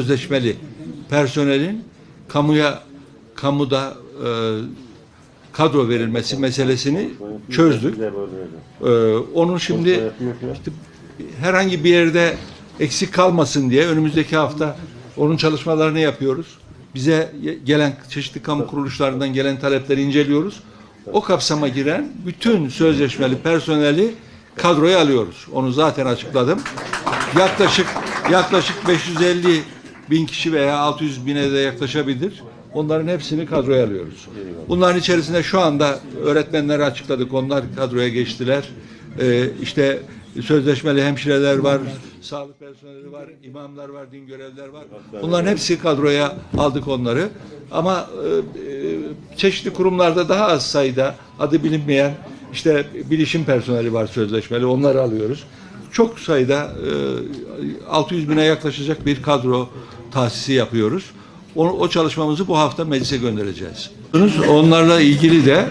sözleşmeli personelin kamuya kamuda e, kadro verilmesi meselesini çözdük. Ee, onun şimdi işte herhangi bir yerde eksik kalmasın diye önümüzdeki hafta onun çalışmalarını yapıyoruz. Bize gelen çeşitli kamu kuruluşlarından gelen talepleri inceliyoruz. O kapsama giren bütün sözleşmeli personeli kadroya alıyoruz. Onu zaten açıkladım. Yaklaşık yaklaşık 550 bin kişi veya 600 bine de yaklaşabilir. Onların hepsini kadroya alıyoruz. Bunların içerisinde şu anda öğretmenleri açıkladık. Onlar kadroya geçtiler. Ee, işte sözleşmeli hemşireler var, sağlık personeli var, imamlar var, din görevliler var. Bunların hepsi kadroya aldık onları. Ama e, e, çeşitli kurumlarda daha az sayıda adı bilinmeyen işte bilişim personeli var sözleşmeli. Onları alıyoruz. Çok sayıda e, 600 bine yaklaşacak bir kadro tahsisi yapıyoruz. O, o çalışmamızı bu hafta meclise göndereceğiz. Onlarla ilgili de